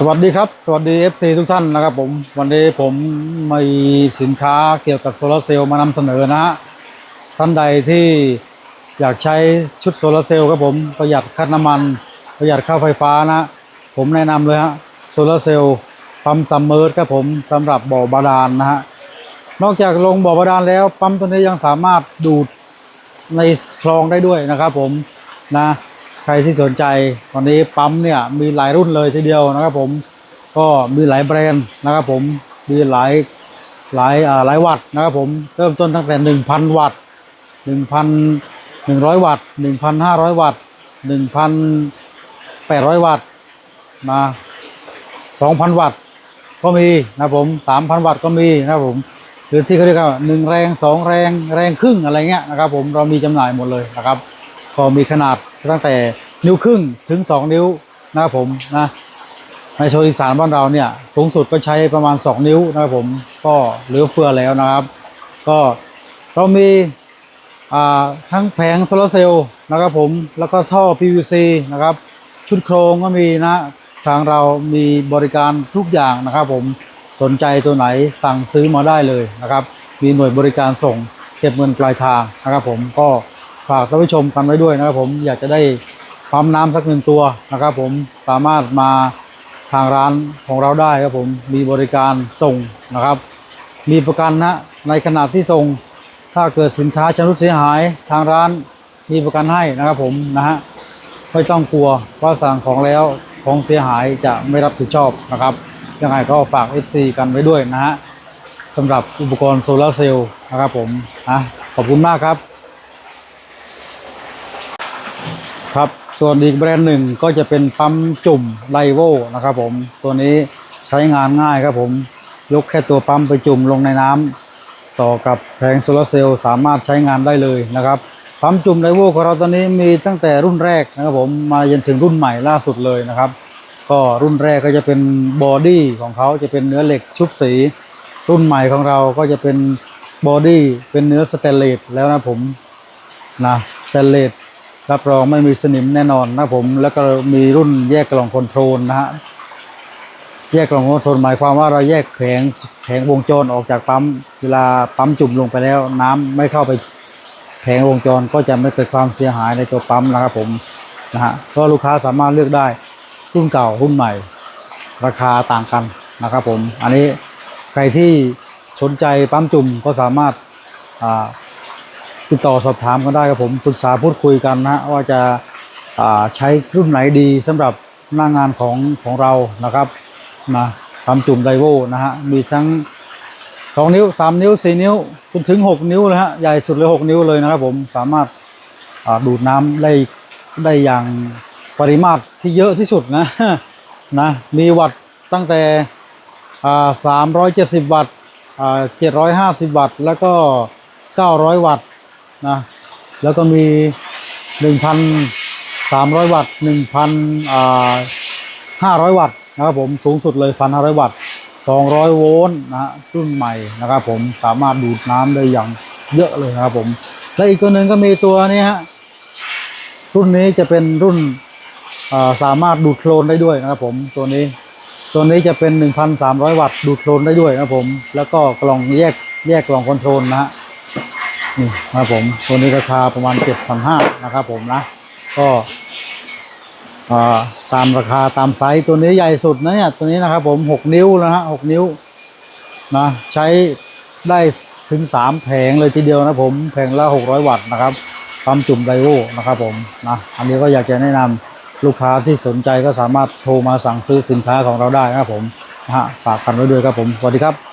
สวัสดีครับ สวัสดี FC ทุกท่านนะครับผม วันนี้ผมมีสินค้าเกี่ยวกับโซลาร์เซลล์มานำเสนอนะฮะท่านใดที่อยากใช้ชุดโซลาร์เซลล์ครับผมประหยัดค่าน้ำมัน ประหยัดค่าไฟฟ้านะ ผมแนะนำเลยฮะโซลาร์เซลล์ปั๊มซัมเมอร์ครับผมสำหรับบ่อบาดาลนะฮะนอกจากลงบ่อบาดาลแล้วปั๊มตัวนี้ยังสามารถดูดในคลองได้ด้วยนะครับผมนะ รที่สนใจตอนนี้ปั๊มเนี่ยมีหลายรุ่นเลยทีเดียวนะครับผมก็มีหลายแบรนด์นะครับผมมีหลายหลายหลายวัตต์นะครับผมเริ่มต้นตั้งแต่หนึ่งพันวัตต์หนึ่งพันหนึ่งร้อยวัตต์หนึ่งพันห้าร้อยวัตต์หนึ่งพันแปดร้อยวัตต์มาสองพันวัตต์ก็มีนะครับผมสามพันวัตต์ก็มีนะครับผมหรือที่เขาเรียกว่าหนึ่งแรงสองแรงแรงครึ่งอะไรเงี้ยนะครับผมเรามีจำหน่ายหมดเลยนะครับ ก็มีขนาด ตั้งแต่นิ้วครึ่งถึงสองนิ้วนะครับผมนะในโชว์อีสานบ้านเราเนี่ยสูงสุดก็ใช้ประมาณ 2 นิ้วนะครับผมก็เหลือเฟือแล้วนะครับ ก็เรามีอ่าทั้งแผงโซลาร์เซลล์นะครับผมแล้วก็ท่อ PVC นะครับ ชุดโครงก็มีนะ ทางเรามีบริการทุกอย่างนะครับผมสนใจตัวไหนสั่งซื้อมาได้เลยนะครับ มีหน่วยบริการส่งเก็บเงินปลายทางนะครับผมก็ ฝากท่านผู้ชมกันไว้ด้วยนะครับผมอยากจะได้ปั๊มน้ำสักหนึ่งตัวนะครับ ผมสามารถมาทางร้านของเราได้ครับผมมีบริการส่งนะครับ มีประกันนะในขณะที่ส่ง ถ้าเกิดสินค้าชำรุดเสียหายทางร้านมีประกันให้นะครับผมนะฮะไม่ต้องกลัวว่าสั่งของแล้วของเสียหายจะไม่รับผิดชอบนะครับยังไงก็ฝาก FC กันไว้ด้วยนะฮะสำหรับอุปกรณ์โซลาร์เซลล์นะครับผมนะขอบคุณมากครับ ครับ ส่วนอีกแบรนด์หนึ่งก็จะเป็นปั๊มจุ่มไลโวนะครับผมตัวนี้ใช้งานง่ายครับผมยกแค่ตัวปั๊มไปจุ่มลงในน้ำต่อกับแผงโซลาร์เซลล์สามารถใช้งานได้เลยนะครับปั๊มจุ่มไลโวของเราตอนนี้มีตั้งแต่รุ่นแรกนะครับผมมาจนถึงรุ่นใหม่ล่าสุดเลยนะครับ ก็รุ่นแรกก็จะเป็นบอดี้ของเขาจะเป็นเนื้อเหล็กชุบสี รุ่นใหม่ของเราก็จะเป็นบอดี้เป็นเนื้อสเตนเลสแล้วนะผมนะสเตนเลส รับรองไม่มีสนิมแน่นอนนะผม แล้วก็มีรุ่นแยกกล่องคอนโทรลนะฮะแยกกล่องคอนโทรลหมายความว่าเราแยกแผงแผงวงจรออกจากปั๊มเวลาปั๊มจุ่มลงไปแล้ว น้ำไม่เข้าไปแผงวงจรก็จะไม่เกิดความเสียหายในตัวปั๊มนะครับผมนะฮะก็ลูกค้าสามารถเลือกได้รุ่นเก่ารุ่นใหม่ ราคาต่างกันนะครับผม อันนี้ใครที่สนใจปั๊มจุ่มก็สามารถอ่า ติดต่อสอบถามกันได้ครับผมปรึกษาพูดคุยกันนะว่าจะาใช้รุ่นไหนดีสำหรับหน้างานของของเรานะครับนะทำจุ่มไดโวนะฮะมีทั้งสองนิ้วสามนิ้วสี่นิ้วจนถึงหกนิ้วเลยฮะใหญ่สุดเลยหกนิ้วเลยนะครับผมสามารถาดูดน้ำได้ได้อย่างปริมาตรที่เยอะที่สุดนะนะมีวัตต์ตั้งแต่อ่าสามร้อยเจ็ดสิบวัตต์อ่าเจ็ดร้อยห้าสิบวัตต์แล้วก็เก้าร้อยวัตต์ นะแล้วก็มี 1,300 วัตต์1,500 วัตต์นะครับผมสูงสุดเลย 1,500 วัตต์ 200 โวลต์นะฮะรุ่นใหม่นะครับผมสามารถดูดน้ำได้อย่างเยอะเลยนะครับผม และอีกตัวหนึ่งก็มีตัวนี้ฮะรุ่นนี้จะเป็นรุ่นสามารถดูดโคลนได้ด้วยนะครับผมตัวนี้ตัวนี้จะเป็น 1,300 วัตต์ดูดโคลนได้ด้วยนะครับผม แล้วก็กล่องแยกแยกกล่องคอนโทรลนะฮะ นี่นะครับผมตัวนี้ราคาประมาณเจ็ดพันห้านะครับผมนะ ก็อ่าตามราคาตามไซส์ตัวนี้ใหญ่สุดนะเนี่ยตัวนี้นะครับผมหกนิ้วนะฮะหกนิ้วนะใช้ได้ถึงสามแผงเลยทีเดียวนะผมแผงละหกร้อยวัตต์นะครับปั๊มจุ่มไดโวนะครับผมนะอันนี้ก็อยากจะแนะนำลูกค้าที่สนใจก็สามารถโทรมาสั่งซื้อสินค้าของเราได้นะครับผมนะฮะฝากกันไว้ด้วยครับผมสวัสดีครับ